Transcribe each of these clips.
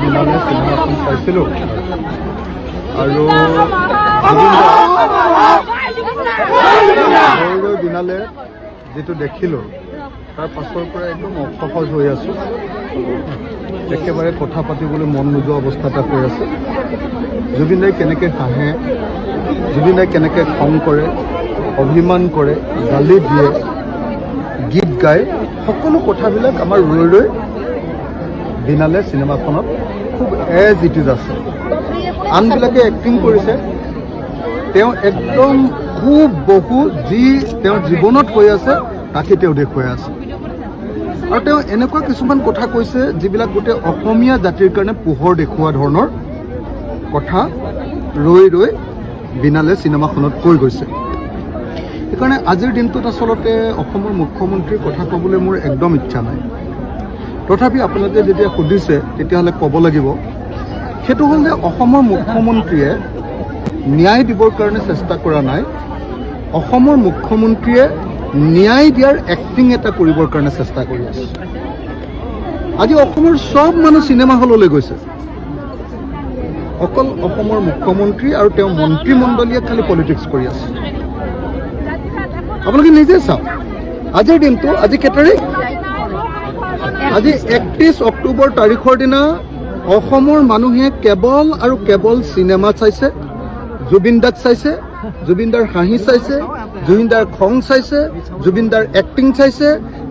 বিনালে চিনেমাখন চাইছিলোঁ আৰু ৰৈ ৰৈ যিটো দেখিলোঁ, তাৰ পাছৰ পৰা একদম অসহজ হৈ আছোঁ। একেবাৰে কথা পাতিবলৈ মন নোযোৱা অৱস্থা এটা হৈ আছে। জুবিন দাই কেনেকৈ হাঁহে জুবিন দাই কেনেকৈ খং কৰে, অভিমান কৰে, গালি দিয়ে, গীত গায়, সকলো কথাবিলাক আমাৰ ৰৈ ৰৈ বিনালে চিনেমাখনত খুব এজ ইট ইজ আছে। আনবিলাকে এক্টিং কৰিছে। তেওঁ একদম খুব বহু যি তেওঁৰ জীৱনত হৈ আছে, তাকে তেওঁ দেখুৱাই আছে। আৰু তেওঁ এনেকুৱা কিছুমান কথা কৈছে, যিবিলাক গোটেই অসমীয়া জাতিৰ কাৰণে পোহৰ দেখুওৱা ধৰণৰ কথা ৰৈ ৰৈ বিনালে চিনেমাখনত কৈ গৈছে। সেইকাৰণে আজিৰ দিনটোত আচলতে অসমৰ মুখ্যমন্ত্ৰীৰ কথা ক'বলৈ মোৰ একদম ইচ্ছা নাই। তথাপি আপোনালোকে যেতিয়া সুধিছে, তেতিয়াহ'লে ক'ব লাগিব। সেইটো হ'ল যে অসমৰ মুখ্যমন্ত্ৰীয়ে ন্যায় দিবৰ কাৰণে চেষ্টা কৰা নাই। অসমৰ মুখ্যমন্ত্ৰীয়ে ন্যায় দিয়াৰ এক্টিং এটা কৰিবৰ কাৰণে চেষ্টা কৰি আছে। আজি অসমৰ চব মানুহ চিনেমা হললৈ গৈছে। অকল অসমৰ মুখ্যমন্ত্ৰী আৰু তেওঁৰ মন্ত্ৰীমণ্ডলীয়ে খালি পলিটিক্স কৰি আছে। আপোনালোকে নিজে চাওক। আজিৰ দিনটো আজি কেই তাৰিখ? আজি একত্ৰিছ অক্টোবৰ তাৰিখৰ দিনা অসমৰ মানুহে কেৱল আৰু কেৱল চিনেমা চাইছে, জুবিন দাক চাইছে, জুবিন দাৰ হাঁহি চাইছে, জুবিন দাৰ খং চাইছে, জুবিন দাৰ এক্টিং চাইছে,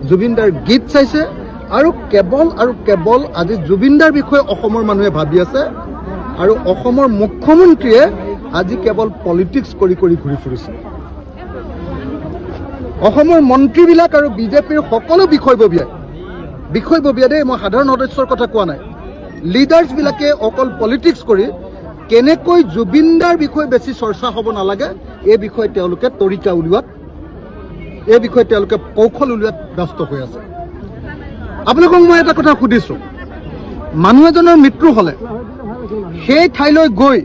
জুবিন দাৰ গীত চাইছে আৰু কেৱল আৰু কেৱল আজি জুবিন দাৰ বিষয়ে অসমৰ মানুহে ভাবি আছে আৰু অসমৰ মুখ্যমন্ত্ৰীয়ে আজি কেৱল পলিটিক্স কৰি কৰি ঘূৰি ফুৰিছে। অসমৰ মন্ত্ৰীবিলাক আৰু বিজেপিৰ সকলো বিষয়ববীয়াই বিষয়ববীয়া দেই, মই সাধাৰণ সদস্যৰ কথা কোৱা নাই। লিডাৰ্ছবিলাকে অকল পলিটিক্স কৰি কেনেকৈ জুবিনদাৰ বিষয়ে বেছি চৰ্চা হ'ব নালাগে, এই বিষয়ে তেওঁলোকে তৰিকা উলিওৱাত, এই বিষয়ে তেওঁলোকে কৌশল উলিওৱাত ব্যস্ত হৈ আছে। আপোনালোকক মই এটা কথা সুধিছোঁ। মানুহ এজনৰ মৃত্যু হ'লে, সেই ঠাইলৈ গৈ,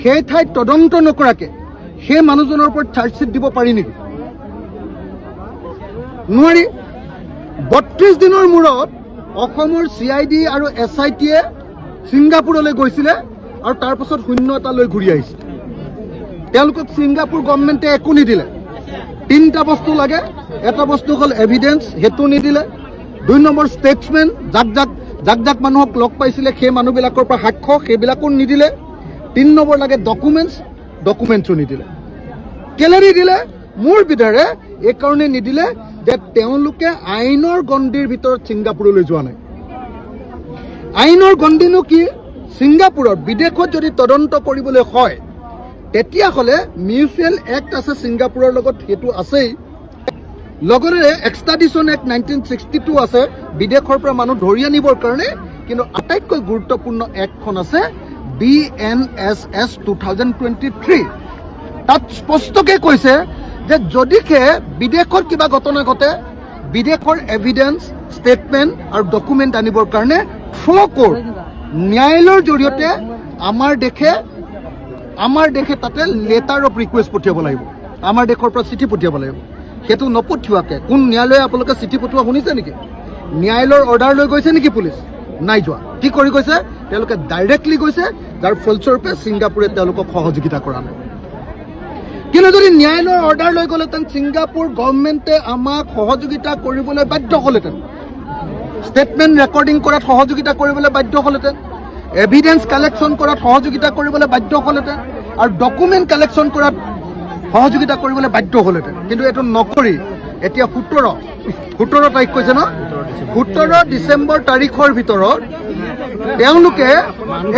সেই ঠাইত তদন্ত নকৰাকৈ সেই মানুহজনৰ ওপৰত চাৰ্জশ্বিট দিব পাৰি নেকি? নোৱাৰি। বত্ৰিছ দিনৰ মূৰত অসমৰ চি আই ডি আৰু এছ আই টিয়ে ছিংগাপুৰলৈ গৈছিলে আৰু তাৰ পাছত শূন্য এটা লৈ ঘূৰি আহিছে। তেওঁলোকক ছিংগাপুৰ গভৰ্ণমেণ্টে একো নিদিলে। তিনিটা বস্তু লাগে। এটা বস্তু হ'ল এভিডেঞ্চ সেইটো নিদিলে। দুই নম্বৰ ষ্টেটছমেন যাক যাক যাক যাক মানুহক লগ পাইছিলে, সেই মানুহবিলাকৰ পৰা সাক্ষ্য, সেইবিলাকো নিদিলে। তিনি নম্বৰ লাগে ডকুমেণ্টছ ডকুমেণ্টছো নিদিলে। কেলে নিদিলে? মোৰ বিধাৰে এইকাৰণে নিদিলে যে তেওঁলোকে আইনৰ গণ্ডিৰ ভিতৰত ছিংগাপুৰলৈ যোৱা নাই। আইনৰ গণ্ডিনো কি? ছিংগাপুৰৰ বিদেশত যদি তদন্ত কৰিবলৈ হয়, তেতিয়াহ'লে মিউচুৱেল এক্ট আছে ছিংগাপুৰৰ লগত, সেইটো আছেই। লগতে extradition act nineteen sixty two আছে, বিদেশৰ পৰা মানুহ ধৰি আনিবৰ কাৰণে, কিন্তু আটাইতকৈ গুৰুত্বপূৰ্ণ এক্টখন আছে B N S S two thousand twenty three. তাত স্পষ্টকৈ কৈছে যে যদিহে বিদেশত কিবা ঘটনা ঘটে, বিদেশৰ এভিডেঞ্চ ষ্টেটমেণ্ট আৰু ডকুমেণ্ট আনিবৰ কাৰণে থ্ৰ' কোৰ্ট ন্যায়ালয়ৰ জৰিয়তে আমাৰ দেশে আমাৰ দেশে তাতে লেটাৰ অফ ৰিকুৱেষ্ট পঠিয়াব লাগিব। আমাৰ দেশৰ পৰা চিঠি পঠিয়াব লাগিব। সেইটো নপঠিওৱাকৈ। কোন ন্যায়ালয়ে আপোনালোকে চিঠি পঠোৱা শুনিছে নেকি? ন্যায়ালয়ৰ অৰ্ডাৰ লৈ গৈছে নেকি পুলিচ? নাই যোৱা। কি কৰি গৈছে? তেওঁলোকে ডাইৰেক্টলি গৈছে। যাৰ ফলস্বৰূপে ছিংগাপুৰে তেওঁলোকক সহযোগিতা কৰা নাই। কিন্তু যদি ন্যায়ালয়ৰ অৰ্ডাৰ লৈ গ'লেহেঁতেন ছিংগাপুৰ গভৰ্ণমেণ্টে আমাক সহযোগিতা কৰিবলৈ বাধ্য হ'লহেঁতেন? ষ্টেটমেণ্ট ৰেকৰ্ডিং কৰাত সহযোগিতা কৰিবলৈ বাধ্য হ'লহেঁতেন? এভিডেঞ্চ কালেকশ্যন কৰাত সহযোগিতা কৰিবলৈ বাধ্য হ'লহেঁতেন? আৰু ডকুমেণ্ট কালেকশ্যন কৰাত সহযোগিতা কৰিবলৈ বাধ্য হ'লহেঁতেন? কিন্তু এইটো নকৰি। এতিয়া সোতৰ সোতৰ তাৰিখ কৈছে ন? সোতৰ ডিচেম্বৰ তাৰিখৰ ভিতৰত তেওঁলোকে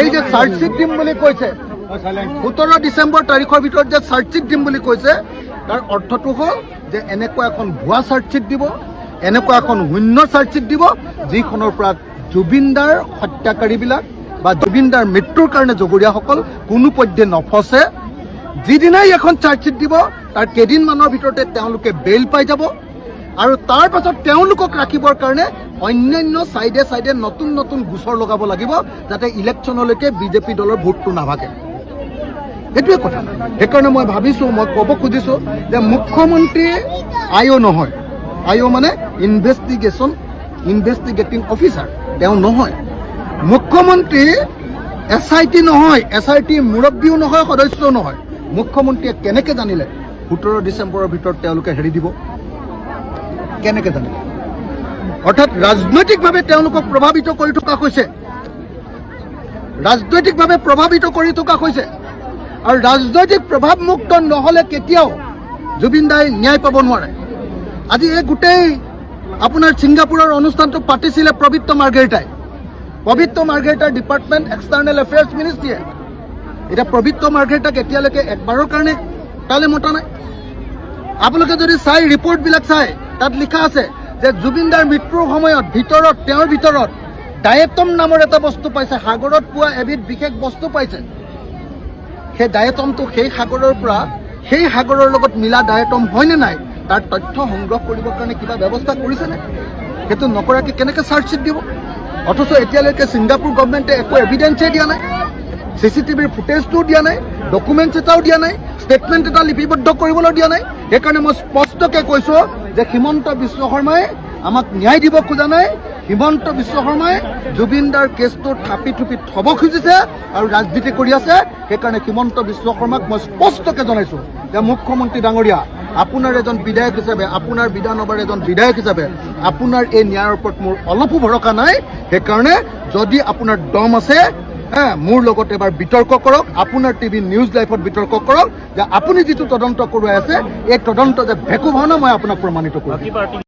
এই যে চাৰ্জশ্বিট দিম বুলি কৈছে সোতৰ ডিচেম্বৰ তাৰিখৰ ভিতৰত যে চাৰ্জশ্বিট দিম বুলি কৈছে, তাৰ অৰ্থটো হ'ল যে এনেকুৱা এখন ভুৱা চাৰ্জশ্বিট দিব, এনেকুৱা এখন শূন্য চাৰ্জশ্বিট দিব, যিখনৰ পৰা জুবিনদাৰ হত্যাকাৰীবিলাক বা জুবিনদাৰ মৃত্যুৰ কাৰণে জগৰীয়াসকল কোনো পধ্যে নফচে। যিদিনাই এখন চাৰ্জশ্বিট দিব, তাৰ কেইদিনমানৰ ভিতৰতে তেওঁলোকে বেইল পাই যাব আৰু তাৰ পাছত তেওঁলোকক ৰাখিবৰ কাৰণে অন্যান্য চাইডে চাইডে নতুন নতুন গোচৰ লগাব লাগিব যাতে ইলেকশ্যনলৈকে বিজেপি দলৰ ভোটটো নাভাগে। সেইটোৱে কথা। সেইকাৰণে মই ভাবিছোঁ, মই ক'ব খুজিছোঁ যে মুখ্যমন্ত্ৰী আই অ' নহয়। আই অ' মানে ইনভেষ্টিগেশ্যন ইনভেষ্টিগেটিং অফিচাৰ তেওঁ নহয়। মুখ্যমন্ত্ৰী এছ আই টি নহয়। এছ আই টি মুৰব্বীও নহয়, সদস্যও নহয়। মুখ্যমন্ত্ৰীয়ে কেনেকৈ জানিলে? সোতৰ ডিচেম্বৰৰ ভিতৰত তেওঁলোকে হেৰি দিব। কেনেকৈ জানিলে? অৰ্থাৎ ৰাজনৈতিকভাৱে তেওঁলোকক প্ৰভাৱিত কৰি থকা হৈছে। ৰাজনৈতিকভাৱে প্ৰভাৱিত কৰি থকা হৈছে। আৰু ৰাজনৈতিক প্ৰভাৱমুক্ত নহ'লে কেতিয়াও জুবিন দাই ন্যায় পাব নোৱাৰে। আজি এই গোটেই আপোনাৰ ছিংগাপুৰৰ অনুষ্ঠানটো পাতিছিলে পবিত্ৰ মাৰ্গেৰিটাই পবিত্ৰ মাৰ্গেৰিটাৰ ডিপাৰ্টমেণ্ট এক্সটাৰ্নেল এফেয়াৰ্ছ মিনিষ্ট্ৰীয়ে এতিয়া পবিত্ৰ মাৰ্গেৰিটাক এতিয়ালৈকে একবাৰৰ কাৰণে তালৈ মতা নাই। আপোনালোকে যদি চাই ৰিপৰ্টবিলাক চাই, তাত লিখা আছে যে জুবিন দাৰ মৃত্যুৰ সময়ত ভিতৰত, তেওঁৰ ভিতৰত ডায়েটম নামৰ এটা বস্তু পাইছে। সাগৰত পোৱা এবিধ বিশেষ বস্তু পাইছে। সেই ডায়েটমটো সেই সাগৰৰ পৰা, সেই সাগৰৰ লগত মিলা ডায়েটম হয়নে নাই, তাৰ তথ্য সংগ্ৰহ কৰিবৰ কাৰণে কিবা ব্যৱস্থা কৰিছেনে? সেইটো নকৰাকৈ কেনেকৈ চাৰ্জশ্বিট দিব? অথচ এতিয়ালৈকে ছিংগাপুৰ গভমেণ্টে একো এভিডেঞ্চেই দিয়া নাই চি চি টিভিৰ ফুটেজটোও দিয়া নাই ডকুমেণ্টছ এটাও দিয়া নাই ষ্টেটমেণ্ট এটা লিপিবদ্ধ কৰিবলৈ দিয়া নাই। সেইকাৰণে মই স্পষ্টকৈ কৈছোঁ যে হিমন্ত বিশ্ব শৰ্মাই আমাক ন্যায় দিব খোজা নাই হিমন্ত বিশ্ব শৰ্মাই জুবিন দাৰ কেছটো থাপি থুপি থ'ব খুজিছে আৰু ৰাজনীতি কৰি আছে। সেইকাৰণে হিমন্ত বিশ্ব শৰ্মাক মই স্পষ্টকৈ জনাইছোঁ যে মুখ্যমন্ত্ৰী ডাঙৰীয়া, আপোনাৰ এজন বিধায়ক হিচাপে, আপোনাৰ বিধানসভাৰ এজন বিধায়ক হিচাপে, আপোনাৰ এই ন্যায়ৰ ওপৰত মোৰ অলপো ভৰসা নাই। সেইকাৰণে যদি আপোনাৰ দম আছে মোৰ লগত এবাৰ বিতৰ্ক কৰক, আপোনাৰ টিভি নিউজ লাইভত বিতৰ্ক কৰক যে আপুনি যিটো তদন্ত কৰোৱাই আছে, এই তদন্ত যে ভেকু ভাওনা মই আপোনাক প্ৰমাণিত কৰিম।